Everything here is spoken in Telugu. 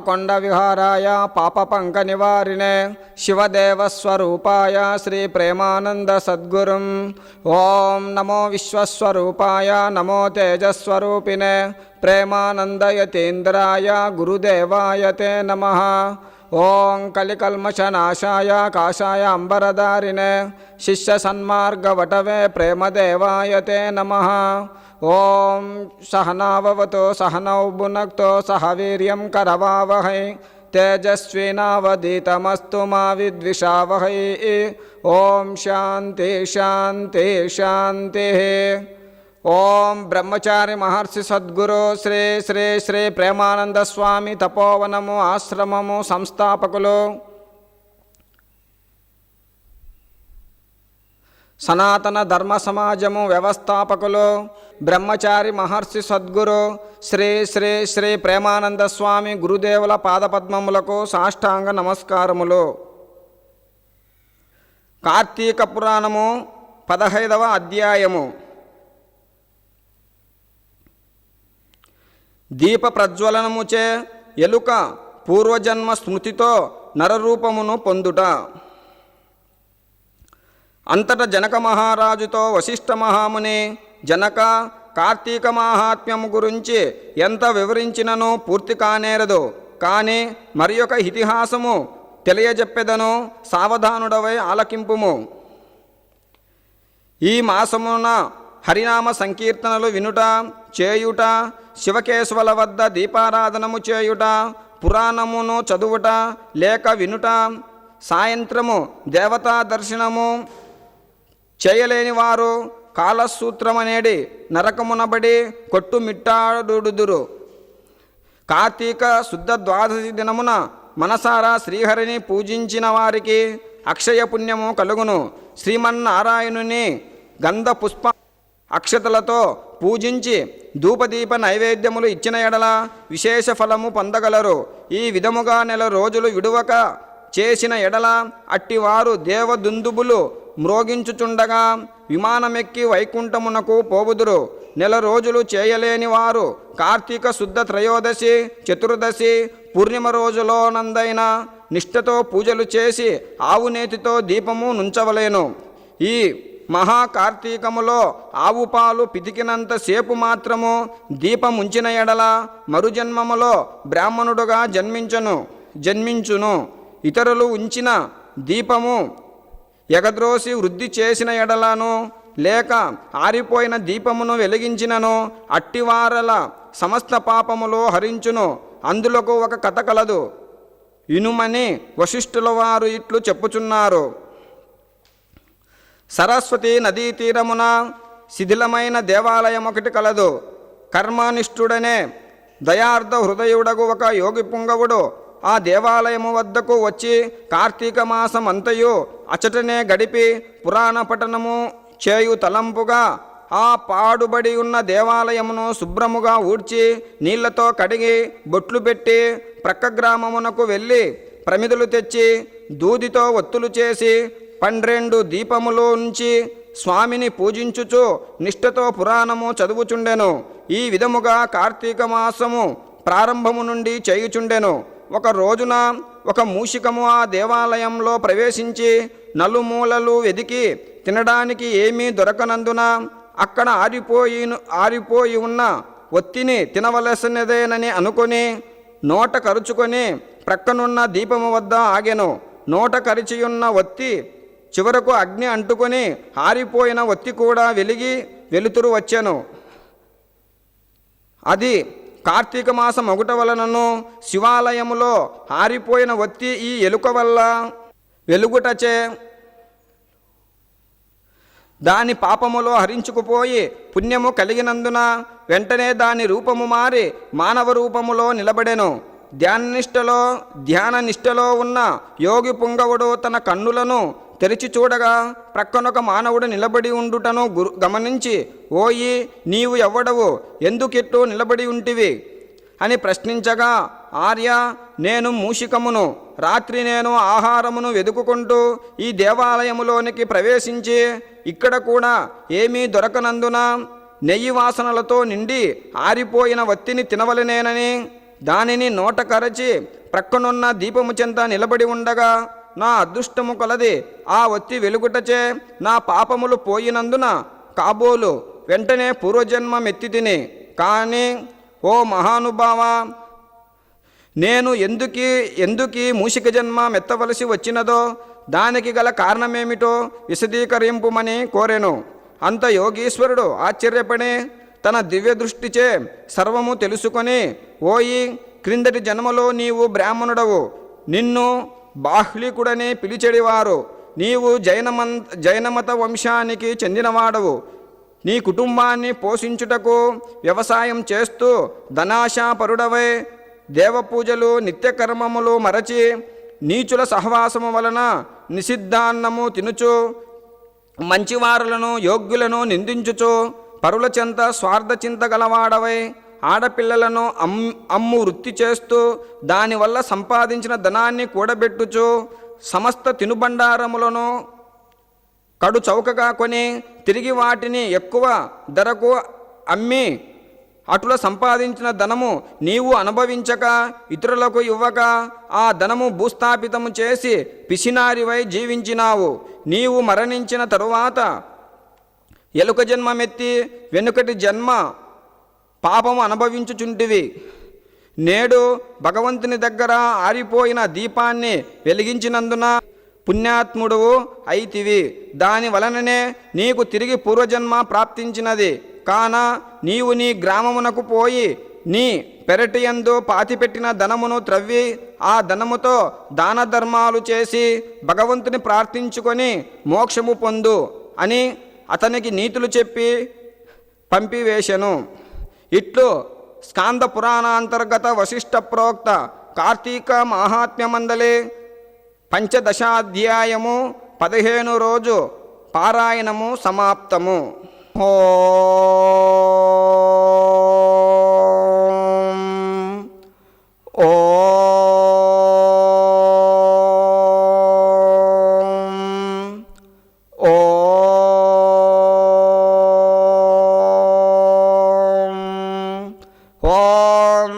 పాలకొండ విహారాయ పాపపంక నివారిణే శివదేవస్వరూపాయ శ్రీ ప్రేమానంద సద్గురుం. ఓం నమో విశ్వస్వరూపాయ నమో తేజస్వరూపిణే. ప్రేమానందయతీంద్రాయ గురుదేవాయ తే నమ. ఓం కలికల్మషనాశాయ కాశాయ అంబరధారిణే శిష్య సన్మార్గవటవే ప్రేమదేవాయ తే నమ. ఓం సహనావవతో సహనౌ భునక్తో సహ వీర్యం కరవావహై తేజస్వినావదీతమస్తు మా విద్విషావహై. ఓం శాంతి శాంతి శాంతి. ఓం బ్రహ్మచారి మహర్షి సద్గురు శ్రీ శ్రీ శ్రీ ప్రేమానంద స్వామి తపోవనము ఆశ్రమము సంస్థాపకులు. సనాతన ధర్మ సమాజము వ్యవస్థాపకులు బ్రహ్మచారి మహర్షి సద్గురు శ్రీ శ్రీ శ్రీ ప్రేమానంద స్వామి గురుదేవుల పాదపద్మములకు సాష్టాంగ నమస్కారములు. కార్తీక పురాణము పదహైదవ అధ్యాయము. దీప ప్రజ్వలనముచే ఎలుక పూర్వజన్మ స్మృతితో నరరూపమును పొందుట. అంతట జనక మహారాజుతో వశిష్ఠ మహాముని జనక కార్తీక మాహాత్మ్యము గురించి ఎంత వివరించినను పూర్తి కానేరదు. కానీ మరి ఒక ఇతిహాసము తెలియజెప్పెదను సావధానుడవై ఆలకింపుము. ఈ మాసమున హరినామ సంకీర్తనలు వినుట చేయుట శివకేశవుల వద్ద దీపారాధనము చేయుట పురాణమును చదువుట లేక వినుట సాయంత్రము దేవతా దర్శనము చేయలేని వారు కాలసూత్రమనేడి నరకమునబడి కొట్టుమిట్టాడుదురు. కార్తీక శుద్ధ ద్వాదశి దినమున మనసారా శ్రీహరిని పూజించిన వారికి అక్షయ పుణ్యము కలుగును. శ్రీమన్నారాయణుని గంధ పుష్ప అక్షతలతో పూజించి ధూపదీప నైవేద్యములు ఇచ్చిన ఎడల విశేష ఫలము పొందగలరు. ఈ విధముగా నెల రోజులు విడువక చేసిన ఎడల అట్టివారు దేవదుందుబులు మ్రోగించుచుండగా విమానమెక్కి వైకుంఠమునకు పోవుదురు. నెల రోజులు చేయలేని వారు కార్తీక శుద్ధ త్రయోదశి చతుర్దశి పూర్ణిమ రోజులోనందైన నిష్ఠతో పూజలు చేసి ఆవునేతితో దీపము నుంచవలేను. ఈ మహాకార్తీకములో ఆవుపాలు ఆవు పాలు పితికినంత సేపు మాత్రము దీపముంచిన ఎడల మరుజన్మములో బ్రాహ్మణుడుగా జన్మించను జన్మించును. ఇతరులు ఉంచిన దీపము ఎగద్రోసి వృద్ధి చేసిన ఎడలను లేక ఆరిపోయిన దీపమును వెలిగించినను అట్టివారల సమస్త పాపములు హరించును. అందులకు ఒక కథ కలదు. ఇనుమని వశిష్ఠుల వారు ఇట్లు చెప్పుచున్నారు. సరస్వతి నదీ తీరమున శిథిలమైన దేవాలయం ఒకటి కలదు. కర్మనిష్ఠుడనే దయార్థ హృదయుడగు ఒక యోగి పుంగవుడు ఆ దేవాలయము వద్దకు వచ్చి కార్తీక మాసం అంతయు అచటనే గడిపి పురాణ పఠనము చేయు తలంపుగా ఆ పాడుబడి ఉన్న దేవాలయమును శుభ్రముగా ఊడ్చి నీళ్ళతో కడిగి బొట్లు పెట్టి ప్రక్క గ్రామమునకు వెళ్ళి ప్రమిదలు తెచ్చి దూదితో ఒత్తులు చేసి పన్నెండు దీపములో ఉంచి స్వామిని పూజించుచు నిష్ఠతో పురాణము చదువుచుండెను. ఈ విధముగా కార్తీక మాసము ప్రారంభము నుండి చేయుచుండెను. ఒక రోజున ఒక మూషికము ఆ దేవాలయంలో ప్రవేశించి నలుమూలలు వెదికి తినడానికి ఏమీ దొరకనందున అక్కడ ఆరిపోయి ఆరిపోయి ఉన్న ఒత్తిని తినవలసినదేనని అనుకొని నోట కరుచుకొని ప్రక్కనున్న దీపము వద్ద ఆగెను. నోట కరిచియున్న ఒత్తి చివరకు అగ్ని అంటుకొని ఆరిపోయిన ఒత్తి కూడా వెలిగి వెలుతురు వచ్చాను. అది కార్తీక మాసం ఒకట వలనను శివాలయములో ఆరిపోయిన ఒత్తి ఈ ఎలుక వల్ల వెలుగుటచే దాని పాపములో హరించుకుపోయి పుణ్యము కలిగినందున వెంటనే దాని రూపము మారి మానవ రూపములో నిలబడెను. ధ్యాననిష్టలో ధ్యాన నిష్టలో ఉన్న యోగి పుంగవుడు తన కన్నులను తెరిచి చూడగా ప్రక్కనొక మానవుడు నిలబడి ఉండుటను గురు గమనించి ఓయి నీవు ఎవ్వడవు ఎందుకిట్టు నిలబడి ఉంటివి? అని ప్రశ్నించగా ఆర్య నేను మూషికమును. రాత్రి నేను ఆహారమును వెదుకుకుంటూ ఈ దేవాలయములోనికి ప్రవేశించి ఇక్కడ కూడా ఏమీ దొరకనందున నెయ్యి వాసనలతో నిండి ఆరిపోయిన వత్తిని తినవలనేనని దానిని నోట కరచి ప్రక్కనున్న దీపము చెంత నిలబడి ఉండగా నా అదృష్టము కొలది ఆ వచ్చి వెలుగుటచే నా పాపములు పోయినందున కాబోలు వెంటనే పూర్వజన్మ మెత్తి తిని కానీ ఓ మహానుభావ నేను ఎందుకీ ఎందుకీ మూషిక జన్మ మెత్తవలసి వచ్చినదో దానికి గల కారణమేమిటో విశదీకరింపుమని కోరెను. అంత యోగీశ్వరుడు ఆశ్చర్యపడి తన దివ్య దృష్టిచే సర్వము తెలుసుకొని ఓయి క్రిందటి జన్మలో నీవు బ్రాహ్మణుడవు. నిన్ను బాహ్లికుడని పిలిచెడివారు. నీవు జైనమన్ జైనమత వంశానికి చెందినవాడవు. నీ కుటుంబాన్ని పోషించుటకు వ్యవసాయం చేస్తూ ధనాశాపరుడవై దేవపూజలు నిత్యకర్మములు మరచి నీచుల సహవాసము వలన నిషిద్ధాన్నము తినుచు మంచివారులను యోగ్యులను నిందించుచు పరుల చెంత గలవాడవై ఆడపిల్లలను అమ్ అమ్ము వృత్తి చేస్తూ దానివల్ల సంపాదించిన ధనాన్ని కూడబెట్టుచు సమస్త తినుబండారములను కడు చౌకగా కొని తిరిగి వాటిని ఎక్కువ ధరకు అమ్మి అటుల సంపాదించిన ధనము నీవు అనుభవించక ఇతరులకు ఇవ్వక ఆ ధనము భూస్థాపితము చేసి పిసినారివై జీవించినావు. నీవు మరణించిన తరువాత ఎలుక జన్మమెత్తి వెనుకటి జన్మ పాపము అనుభవించుచుంటివి. నేడు భగవంతుని దగ్గర ఆరిపోయిన దీపాన్ని వెలిగించినందున పుణ్యాత్ముడువు అయితివి. దాని వలననే నీకు తిరిగి పూర్వజన్మ ప్రాప్తించినది. కాన నీవు నీ గ్రామమునకు పోయి నీ పెరటియందు పాతిపెట్టిన ధనమును త్రవ్వి ఆ ధనముతో దాన ధర్మాలు చేసి భగవంతుని ప్రార్థించుకొని మోక్షము పొందు అని అతనికి నీతులు చెప్పి పంపివేశను. ఇట్లు స్కాంద పురాణాంతర్గత వశిష్ట ప్రోక్త కార్తీక మాహాత్మ్యమందలే పంచదశాధ్యాయము పదిహేను రోజు పారాయణము సమాప్తము. ఓ ఓ.